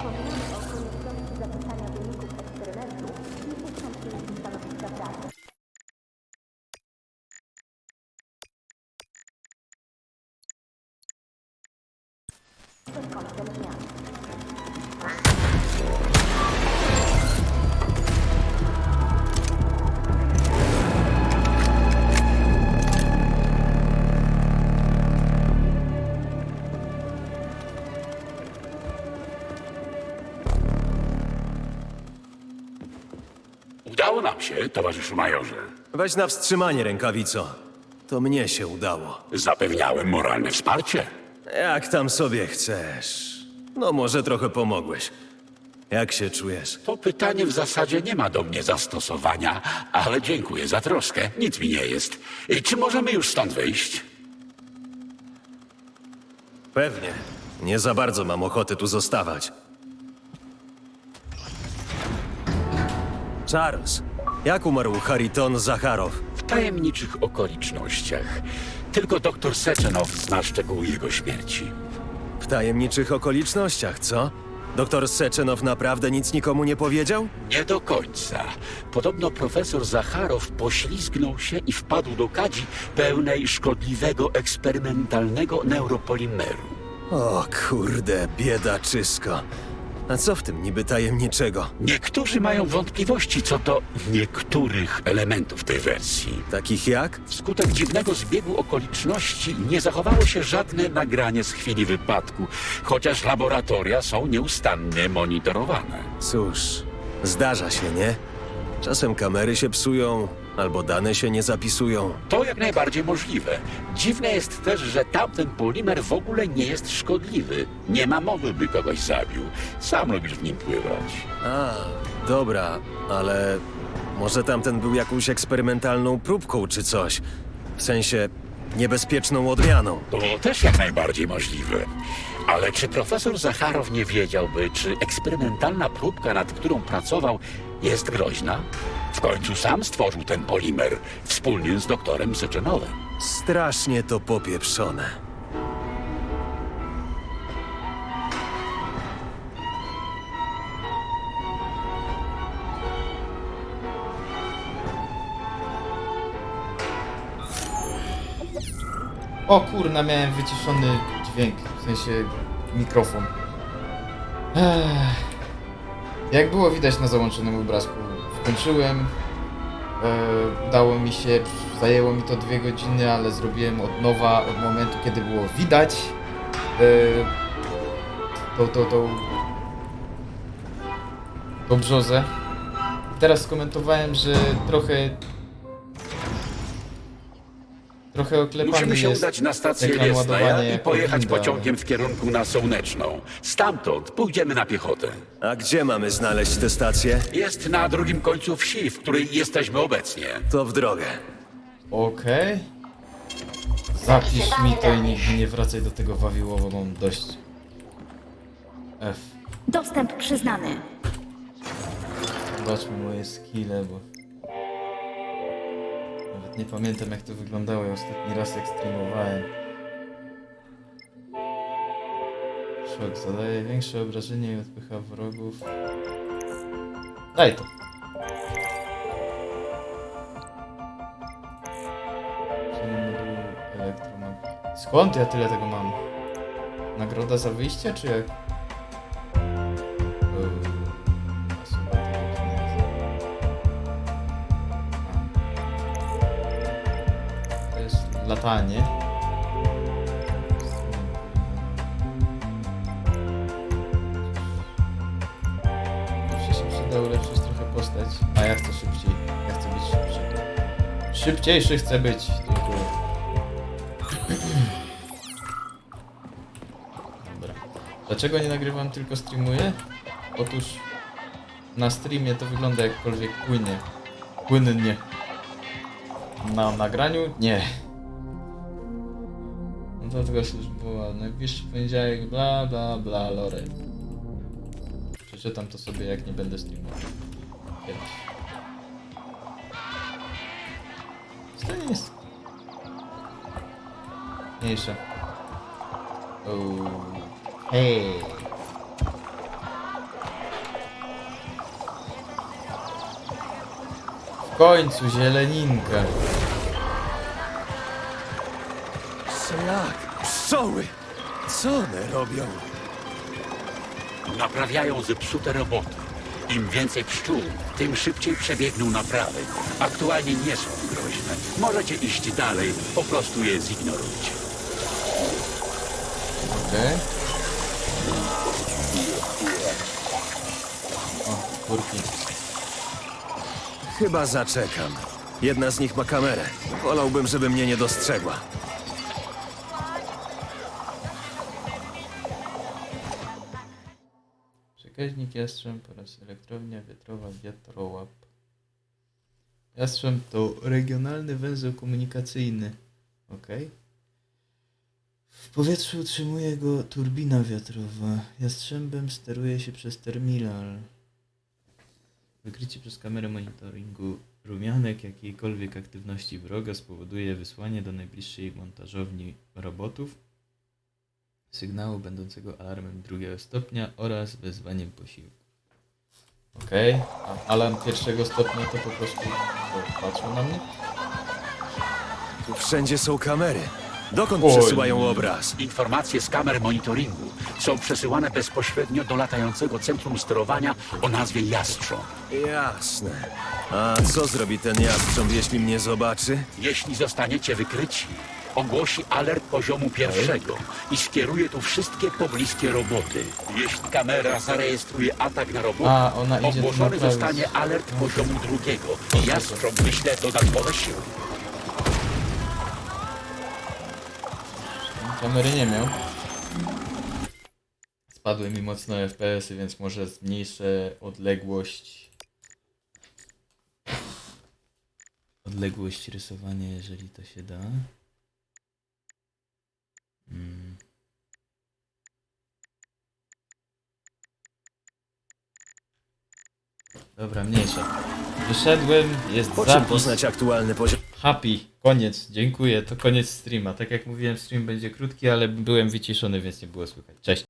Informujemy o konieczności zapisania wyników eksperymentu i przystąpienia do stanowiska pracy. Przed końcem dnia. Udało nam się, towarzyszu majorze. Weź na wstrzymanie rękawico. To mnie się udało. Zapewniałem moralne wsparcie. Jak tam sobie chcesz. No może trochę pomogłeś. Jak się czujesz? To pytanie w zasadzie nie ma do mnie zastosowania, ale dziękuję za troskę. Nic mi nie jest. I Czy możemy już stąd wyjść? Pewnie. Nie za bardzo mam ochotę tu zostawać. Charles, jak umarł Hariton Zacharow? W tajemniczych okolicznościach. Tylko doktor Seczenow zna szczegóły jego śmierci. W tajemniczych okolicznościach, co? Doktor Seczenow naprawdę nic nikomu nie powiedział? Nie do końca. Podobno profesor Zacharow poślizgnął się i wpadł do kadzi pełnej szkodliwego eksperymentalnego neuropolimeru. O kurde, biedaczysko. A co w tym niby tajemniczego? Niektórzy mają wątpliwości co do niektórych elementów tej wersji. Takich jak? Wskutek dziwnego zbiegu okoliczności nie zachowało się żadne nagranie z chwili wypadku, chociaż laboratoria są nieustannie monitorowane. Cóż, zdarza się, nie? Czasem kamery się psują, albo dane się nie zapisują. To jak najbardziej możliwe. Dziwne jest też, że tamten polimer w ogóle nie jest szkodliwy. Nie ma mowy, by kogoś zabił. Sam lubisz w nim pływać. A, dobra, ale może tamten był jakąś eksperymentalną próbką czy coś. W sensie niebezpieczną odmianą. To też jak najbardziej możliwe. Ale czy profesor Zacharow nie wiedziałby, czy eksperymentalna próbka, nad którą pracował, jest groźna? W końcu sam stworzył ten polimer wspólnie z doktorem Seczenowem. Strasznie to popieprzone. O kurna, miałem wyciszony dźwięk, w sensie mikrofon. Ech. Jak było widać na załączonym obrazku, wkończyłem. E, udało mi się, zajęło mi to dwie godziny, ale zrobiłem od nowa, od momentu, kiedy było widać e, tą, tą, tą, tą brzozę. Teraz skomentowałem, że trochę Trochę oklepany Musimy się jest udać na stację ekran i jako pojechać winda, pociągiem w kierunku na Słoneczną. Stamtąd pójdziemy na piechotę. A gdzie mamy znaleźć tę stację? Jest na drugim końcu wsi, w której jesteśmy obecnie. To w drogę. Okej. Zapisz mi to i nigdy nie wracaj do tego wawiłowo, mam dość. F. Dostęp przyznany. Zobaczmy moje skille, bo... Nie pamiętam jak to wyglądało, ja ostatni raz jak streamowałem. Szok zadaje większe obrażenie i odpycha wrogów. Daj to. Skąd ja tyle tego mam? Nagroda za wyjście, czy jak? Latanie. Zawsze się przyda ulepszyć trochę postać. A ja chcę szybciej. Ja chcę być szybciej. Szybciejszy chcę być. Dziękuję. Dobra. Dlaczego nie nagrywam, tylko streamuję? Otóż na streamie to wygląda jakkolwiek płynie. Płynnie. Na nagraniu? Nie. Dlatego służbowa, najbliższy no poniedziałek, bla bla bla, lore. Przeczytam to sobie, jak nie będę streamował. Kiedyś. Co to jest? Mniejsza. Hej! W końcu zieleninka. Szlak! Pszczoły! Co one robią? Naprawiają zepsute roboty. Im więcej pszczół, tym szybciej przebiegną naprawy. Aktualnie nie są groźne. Możecie iść dalej, po prostu je zignorujcie. Okej. O, kurki. Chyba zaczekam. Jedna z nich ma kamerę. Wolałbym, żeby mnie nie dostrzegła. Przekaźnik Jastrząb oraz elektrownia wiatrowa Wiatrołap. Jastrząb to regionalny węzeł komunikacyjny. Ok. W powietrzu utrzymuje go turbina wiatrowa. Jastrzębem steruje się przez terminal. Wykrycie przez kamerę monitoringu rumianek jakiejkolwiek aktywności wroga spowoduje wysłanie do najbliższej montażowni robotów sygnału będącego alarmem drugiego stopnia oraz wezwaniem posiłku. Okej, a alarm pierwszego stopnia to po prostu co, patrzą na mnie? Tu wszędzie są kamery. Dokąd Oj. przesyłają obraz? Informacje z kamer monitoringu są przesyłane bezpośrednio do latającego centrum sterowania o nazwie Jastrząb. Jasne. A co zrobi ten jastrząb, jeśli mnie zobaczy? Jeśli zostaniecie wykryci, ogłosi alert poziomu pierwszego i skieruje tu wszystkie pobliskie roboty. Jeśli kamera zarejestruje atak na roboty, A, ona idzie tu ogłoszony zostanie alert poziomu drugiego i Jastrząb wyśle dodatkowe siły. Kamery nie miał. Spadły mi mocno FPS-y, więc może zmniejszę odległość. Odległość rysowania, jeżeli to się da. Mm. Dobra, mniejsza. Wyszedłem, jest Po czym zapis. poznać aktualny poziom? Happy, koniec, dziękuję, to koniec streama. Tak jak mówiłem, stream będzie krótki, ale byłem wyciszony, więc nie było słychać. Cześć.